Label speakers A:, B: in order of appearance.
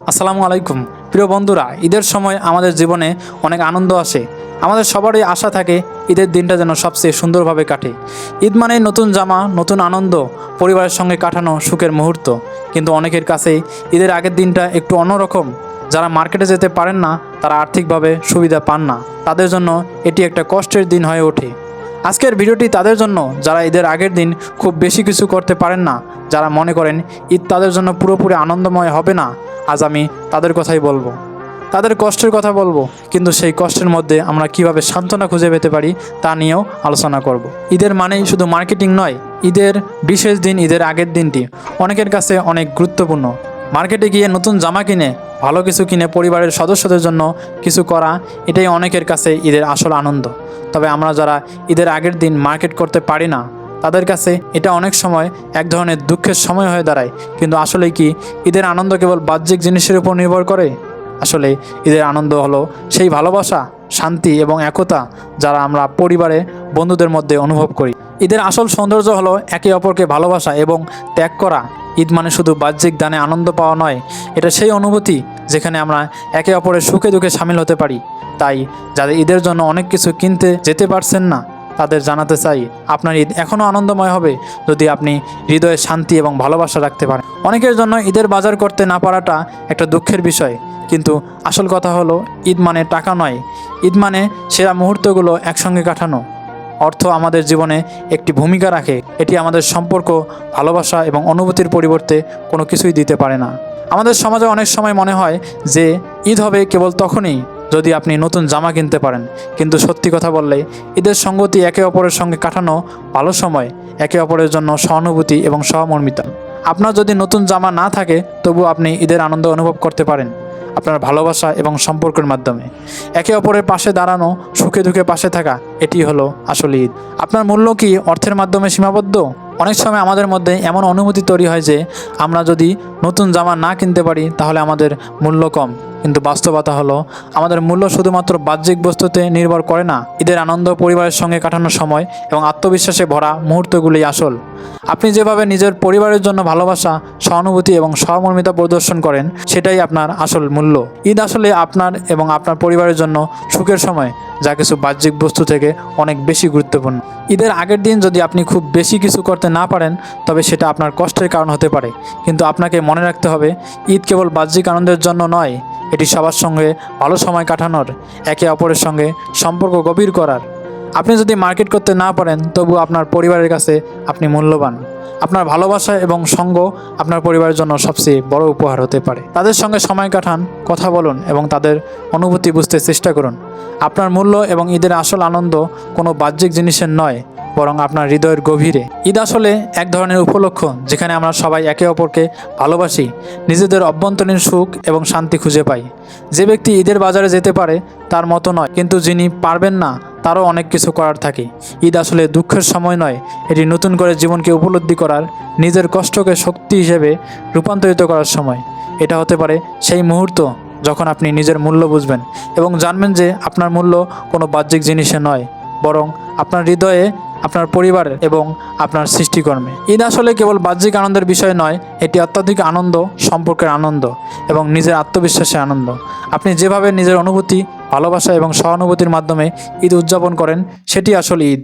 A: আসসালামু আলাইকুম। প্রিয় বন্ধুরা, ঈদের সময় আমাদের জীবনে অনেক আনন্দ আসে। আমাদের সবারই আশা থাকে ঈদের দিনটা যেন সবচেয়ে সুন্দরভাবে কাটে। ঈদ মানে নতুন জামা, নতুন আনন্দ, পরিবারের সঙ্গে কাটানো সুখের মুহূর্ত। কিন্তু অনেকের কাছেই ঈদের আগের দিনটা একটু অন্যরকম। যারা মার্কেটে যেতে পারেন না, তারা আর্থিকভাবে সুবিধা পান না। তাদের জন্য এটি একটা কষ্টের দিন হয়ে ওঠে। আজকের ভিডিওটি তাদের জন্য, যারা ঈদের আগের দিন খুব বেশি কিছু করতে পারেন না, যারা মনে করেন ঈদ তাদের জন্য পুরোপুরি আনন্দময় হবে না আজ আমি তাদের কথাই বলব। তাদের কষ্টের কথা বলব, কিন্তু সেই কষ্টের মধ্যে আমরা কীভাবে সান্ত্বনা খুঁজে পেতে পারি তা নিয়েও আলোচনা করব। ঈদের মানেই শুধু মার্কেটিং নয়, ঈদের বিশেষ দিন, ঈদের আগের দিনটি অনেকের কাছে অনেক গুরুত্বপূর্ণ। মার্কেটে গিয়ে নতুন জামা কিনে, ভালো কিছু কিনে পরিবারের সদস্যদের জন্য কিছু করা, এটাই অনেকের কাছে ঈদের আসল আনন্দ। তবে আমরা যারা ঈদের আগের দিন মার্কেট করতে পারি না তাদের কাছে এটা অনেক সময় এক ধরনের দুঃখের সময় হয়ে দাঁড়ায়। কিন্তু আসলে কি ঈদের আনন্দ কেবল বাহ্যিক জিনিসের উপর নির্ভর করে? আসলে ঈদের আনন্দ হলো সেই ভালোবাসা, শান্তি এবং একতা যারা আমরা পরিবারে, বন্ধুদের মধ্যে অনুভব করি। ঈদের আসল সৌন্দর্য হলো একে অপরকে ভালোবাসা এবং ত্যাগ করা। ঈদ মানে শুধু বাহ্যিক দানে আনন্দ পাওয়া নয়, এটা সেই অনুভূতি যেখানে আমরা একে অপরের সুখে দুঃখে সামিল হতে পারি। তাই যাদের ঈদের জন্য অনেক কিছু কিনতে যেতে পারছেন না তাদের জানাতে চাই, আপনার ঈদ এখনও আনন্দময় হবে যদি আপনি হৃদয়ে শান্তি এবং ভালোবাসা রাখতে পারেন। অনেকের জন্য ঈদের বাজার করতে না পারাটা একটা দুঃখের বিষয়। কিন্তু আসল কথা হলো, ঈদ মানে টাকা নয়। ঈদ মানে সেরা মুহূর্তগুলো একসঙ্গে কাটানো। অর্থ আমাদের জীবনে একটি ভূমিকা রাখে। এটি আমাদের সম্পর্ক, ভালোবাসা এবং অনুভূতির পরিবর্তে কোনো কিছুই দিতে পারে না। আমাদের সমাজে অনেক সময় মনে হয় যে, ঈদ হবে কেবল তখনই। যদি আপনি নতুন জামা কিনতে পারেন, কিন্তু সত্যি কথা বললে, ঈদের সঙ্গতি একে অপরের সঙ্গে কাটানো ভালো সময়, একে অপরের জন্য সহানুভূতি এবং সহমর্মিতা। আপনার যদি নতুন জামা না থাকে তবু আপনি ঈদের আনন্দ অনুভব করতে পারেন, আপনার ভালোবাসা এবং সম্পর্কের মাধ্যমে। একে অপরের পাশে দাঁড়ানো, সুখে দুঃখে পাশে থাকা, এটি হলো আসল ঈদ। আপনার মূল্য কি অর্থের মাধ্যমে সীমাবদ্ধ? অনেক সময় আমাদের মধ্যে এমন অনুভূতি তৈরি হয় যে, আমরা যদি নতুন জামা না কিনতে পারি, তাহলে আমাদের মূল্য কম। কিন্তু বাস্তবতা হলো, আমাদের মূল্য শুধুমাত্র বাহ্যিক বস্তুতে নির্ভর করে না, ঈদের আনন্দ পরিবারের সঙ্গে কাটানোর সময় এবং আত্মবিশ্বাসে ভরা মুহূর্তগুলি আসল। আপনি যেভাবে নিজের পরিবারের জন্য ভালোবাসা, সহানুভূতি এবং সহমর্মিতা প্রদর্শন করেন, সেটাই আপনার আসল মূল্য। ঈদ আসলে আপনার এবং আপনার পরিবারের জন্য সুখের সময়। যা কিছু বাহ্যিক বস্তু থেকে অনেক বেশি গুরুত্বপূর্ণ। ঈদের আগের দিন যদি আপনি খুব বেশি কিছু করতে না পারেন, তবে সেটা আপনার কষ্টের কারণ হতে পারে। কিন্তু আপনাকে মনে রাখতে হবে, ঈদ কেবল বাহ্যিক আনন্দের জন্য নয়, এটি সবার সঙ্গে ভালো সময় কাটানোর, একে অপরের সঙ্গে সম্পর্ক গভীর করার। আপনি যদি মার্কেট করতে না পারেন তবু আপনার পরিবারের কাছে আপনি মূল্যবান। আপনার ভালোবাসা এবং সঙ্গ আপনার পরিবারের জন্য সবচেয়ে বড় উপহার হতে পারে। তাদের সঙ্গে সময় কাটান, কথা বলুন এবং তাদের অনুভূতি বুঝতে চেষ্টা করুন। আপনার মূল্য এবং ঈদের আসল আনন্দ কোনো বাহ্যিক জিনিসের নয়। বরং আপনার হৃদয়ের গভীরে। ঈদ আসলে এক ধরনের উপলক্ষ, যেখানে আমরা সবাই একে অপরকে ভালোবাসি, নিজেদের অভ্যন্তরীণ সুখ এবং শান্তি খুঁজে পাই। যে ব্যক্তি ঈদের বাজারে যেতে পারে, তার মতো নয়, কিন্তু যিনি পারবেন না, তারও অনেক কিছু করার থাকে। ঈদ আসলে দুঃখের সময় নয়, এটি নতুন করে জীবনকে উপলব্ধি করার, নিজের কষ্টকে শক্তি হিসেবে রূপান্তরিত করার সময়। এটা হতে পারে সেই মুহূর্ত যখন আপনি নিজের মূল্য বুঝবেন এবং জানবেন যে আপনার মূল্য কোনো বাহ্যিক জিনিসে নয়। বরং আপনার হৃদয়ে, আপনার পরিবার এবং আপনার সৃষ্টিকর্মে। ঈদ আসলে কেবল বাহ্যিক আনন্দের বিষয় নয়, এটি অত্যাধিক আনন্দ, সম্পর্কের আনন্দ এবং নিজের আত্মবিশ্বাসের আনন্দ। আপনি যেভাবে নিজের অনুভূতি, ভালোবাসা এবং সহানুভূতির মাধ্যমে ঈদ উদযাপন করেন, সেটি আসলে ঈদ।